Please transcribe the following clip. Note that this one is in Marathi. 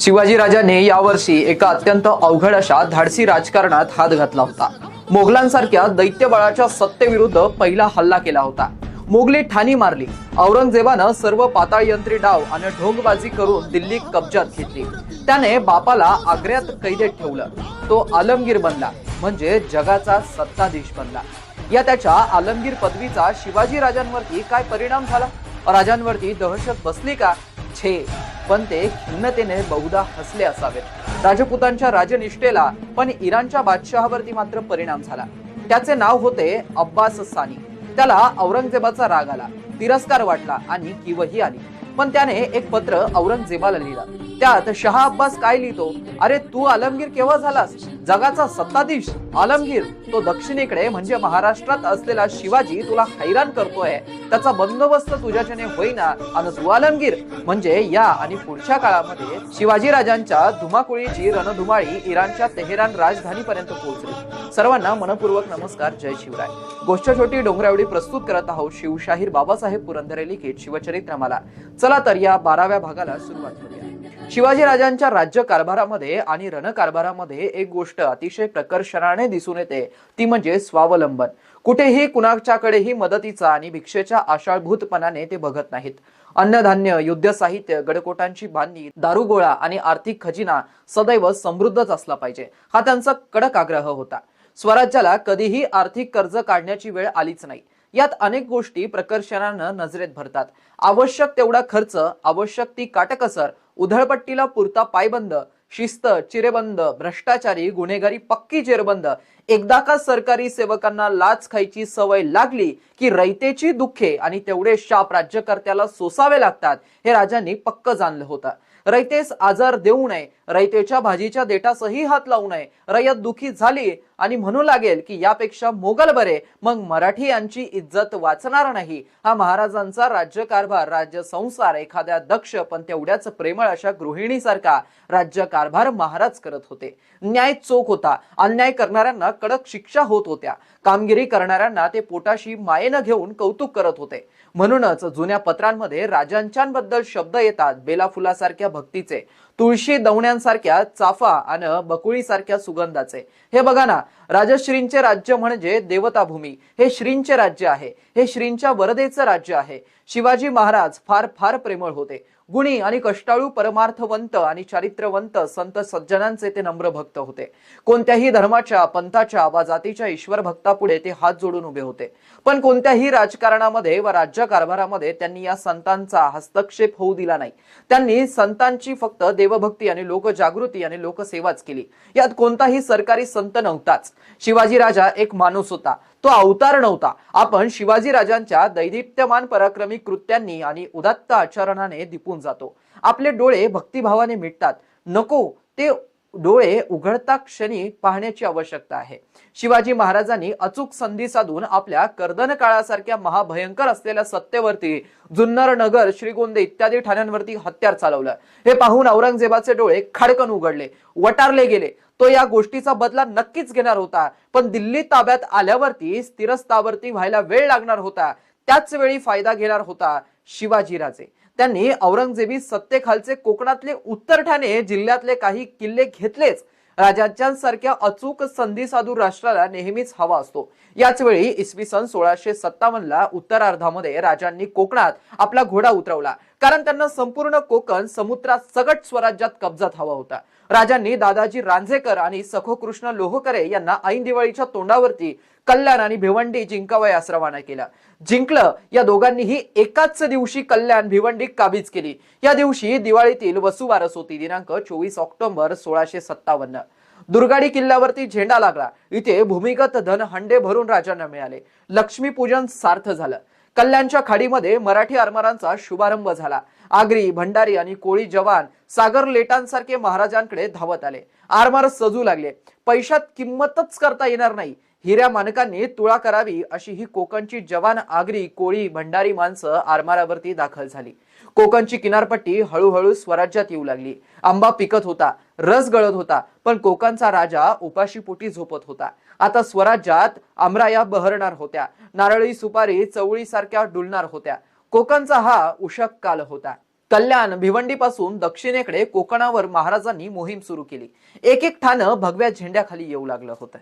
शिवाजीराजाने यावर्षी एका अत्यंत अवघड अशा धाडसी राजकारणात हात घातला होता. मोगलांसारख्या दैत्यबळाच्या सत्तेविरुद्ध पहिला हल्ला केला होता. मोगली ठाणी मारली. औरंगजेबानं सर्व पाताळयंत्री डाव आणि ढोंगबाजी करून दिल्ली कब्जात घेतली. त्याने बापाला आग्र्यात कैदेत ठेवलं. तो आलमगीर बनला म्हणजे जगाचा सत्ताधीश बनला. या त्याच्या आलमगीर पदवीचा शिवाजी राजांवरती काय परिणाम झाला? राजांवरती दहशत बसली का? छे. पण ते खिन्नतेने बहुधा हसले असावेत. राजपुतांच्या राजनिष्ठेला पण इराणच्या बादशहावरती मात्र परिणाम झाला. त्याचे नाव होते अब्बास सानी. त्याला औरंगजेबाचा राग आला. तिरस्कार वाटला आणि किवही आली. पण त्याने एक पत्र औरंगजेबाला लिहिलं. त्यात शहा अब्बास काय लिहितो? अरे तू आलमगीर केव्हा झालास? जगाचा सत्ताधीश आलमगीर. तो दक्षिणेकडे म्हणजे महाराष्ट्रात असलेला शिवाजी तुला हैराण करतोय. त्याचा बंदोबस्त तुझ्याच्याने होईना आणि तू आलमगीर. म्हणजे या आणि पुढच्या काळामध्ये शिवाजी राजांच्या धुमाकुळीची रणधुमाळी इराणच्या तेहरान राजधानीपर्यंत पोहोचली. सर्वांना मनपूर्वक नमस्कार जय शिवराय. गोष्ट छोटी डोंगरावडी प्रस्तुत करत आहोत शिवशाहीर बाबासाहेब पुरंदरे लिखित शिवचरित्रमाला. चला तर या बाराव्या भागाला सुरुवात करूया. शिवाजी राजांच्या राज्य कारभारामध्ये आणि रणकारभारामध्ये एक गोष्ट अतिशय प्रकर्षणाने दिसून येते. ती म्हणजे स्वावलंबन. कुठेही कुणाच्याकडेही मदतीचा आणि भिक्षेच्या आशाळभूतपणाने ते बघत नाहीत. अन्नधान्य युद्ध साहित्य गडकोटांची बांधणी दारुगोळा आणि आर्थिक खजिना सदैव समृद्धच असला पाहिजे. हा त्यांचा कडक आग्रह होता. स्वराज्याला कधीही आर्थिक कर्ज काढण्याची वेळ आलीच नाही. यात अनेक गोष्टी प्रकर्षणानं नजरेत भरतात. आवश्यक तेवढा खर्च आवश्यक ती काटकसर उधळपट्टीला पुरता पायबंद शिस्त चिरेबंद भ्रष्टाचारी गुन्हेगारी पक्की जेरबंद. एकदा का सरकारी सेवकांना लाच खायची सवय लागली की रयतेची दुःखे आणि तेवढे शाप राज्यकर्त्याला सोसावे लागतात हे राजांनी पक्क जाणलं होतं. रयतेस आजार देऊ नये रयतेच्या भाजीच्या देठासही हात लावू नये. रयत दुखी झाली आणि म्हणू लागेल की यापेक्षा मोगल बरे. मग मराठी यांची इज्जत वाचणार नाही. हा महाराजांचा राज्यकारभार राज्य संसार एखाद्या दक्ष पण तेवढ्याच प्रेमळ अशा गृहिणीसारखा राज्यकारभार महाराज करत होते. न्याय चोख होता. अन्याय करणाऱ्यांना कडक शिक्षा होत होत्या. कामगिरी करणाऱ्यांना ते पोटाशी मायेनं घेऊन कौतुक करत होते. म्हणूनच जुन्या पत्रांमध्ये राजांच्याबद्दल शब्द येतात बेला फुलासारख्या भक्तीचे. तुळशी दवण्यांसारख्या चाफा आणि बकुळीसारख्या सुगंधाचे. हे बघा ना राजश्रींचे राज्य म्हणजे देवताभूमी. हे श्रींचे राज्य आहे. हे श्रींच्या वरदेचं राज्य आहे. शिवाजी महाराज फार फार प्रेमळ होते. गुणी आणि कष्टाळू परमार्थवंत आणि चारित्र्यवंत संत सज्जनांचे ते नम्र भक्त होते. कोणत्याही धर्माच्या पंथाच्या वा जातीच्या ईश्वर भक्तापुढे ते हात जोडून उभे होते. पण कोणत्याही राजकारणामध्ये व राज्य कारभारामध्ये त्यांनी या संतांचा हस्तक्षेप होऊ दिला नाही. त्यांनी संतांची फक्त देवभक्ती आणि लोकजागृती आणि लोकसेवाच केली. यात कोणताही सरकारी संत नव्हताच. शिवाजी राजा एक माणूस होता. तो अवतार नव्हता. आपण शिवाजी राजांच्या दैदिप्यमान पराक्रमी कृत्यांनी आणि उदात्त आचरणाने दिपून जातो. आपले डोळे भक्तिभावाने मिटतात. नको ते डोळे उघडता क्षणी पाहण्याची आवश्यकता आहे. शिवाजी महाराजांनी अचूक संधी साधून आपल्या कर्दन काळासारख्या महाभयंकर असलेल्या सत्तेवरती जुन्नर नगर श्रीगोंदे इत्यादी ठाण्यांवरती हत्यार चालवलं. हे पाहून औरंगजेबाचे डोळे खडकन उघडले वटारले गेले. तो या गोष्टीचा बदला नक्कीच घेणार होता पण दिल्ली ताब्यात आल्यावरती स्थिरस्थावरती व्हायला वेळ लागणार होता. त्याच वेळी फायदा घेणार होता शिवाजीराजे. त्यांनी औरंगजेबी सत्तेखालचे कोकणातले उत्तर ठाणे जिल्ह्यातले काही किल्ले घेतलेच. राजांसारख्या अचूक संधी साधू राष्ट्राला नेहमीच हवा असतो. याच वेळी इसवी सन सोळाशे सत्तावन्न ला उत्तरार्धामध्ये राजांनी कोकणात आपला घोडा उतरवला. कारण त्यांना संपूर्ण कोकण समुद्रात सगट स्वराज्यात कब्जात हवा होता. राजांनी दादाजी रांझेकर आणि सखो कृष्ण लोहकरे यांना ऐन दिवाळीच्या तोंडावरती कल्याण आणि भिवंडी जिंकावयास रवाना केला. जिंकलं या दोघांनीही एकाच दिवशी कल्याण भिवंडी काबीज केली. या दिवशी दिवाळीतील वसुवारस होती दिनांक चोवीस ऑक्टोबर सोळाशे सत्तावन्न. दुर्गाडी किल्ल्यावरती झेंडा लागला. इथे भूमिगत धन हंडे भरून राजांना मिळाले. लक्ष्मीपूजन सार्थ झालं. कल्याणच्या खाडीमध्ये मराठी आरमारांचा शुभारंभ झाला. आगरी भंडारी आणि कोळी जवान सागर लेटांसारखे महाराजांकडे धावत आले. आरमार सजू लागले. पैशात किंमतच करता येणार नाही. हिऱ्या मानकांनी तुळा करावी अशी ही कोकणची जवान आगरी कोळी भंडारी माणसं आरमारावरती दाखल झाली. कोकणची किनारपट्टी हळूहळू स्वराज्यात येऊ लागली. आंबा पिकत होता रस गळत होता पण कोकणचा राजा उपाशीपोटी झोपत होता. आता स्वराज्यात आमराया बहरणार होत्या. नारळी सुपारी चवळी सारख्या डुलणार होत्या. कोकणचा हा उषक काल होता. कल्याण भिवंडीपासून दक्षिणेकडे कोकणावर महाराजांनी मोहीम सुरू केली. एक एक ठाणं भगव्या झेंड्याखाली येऊ लागलं होतं.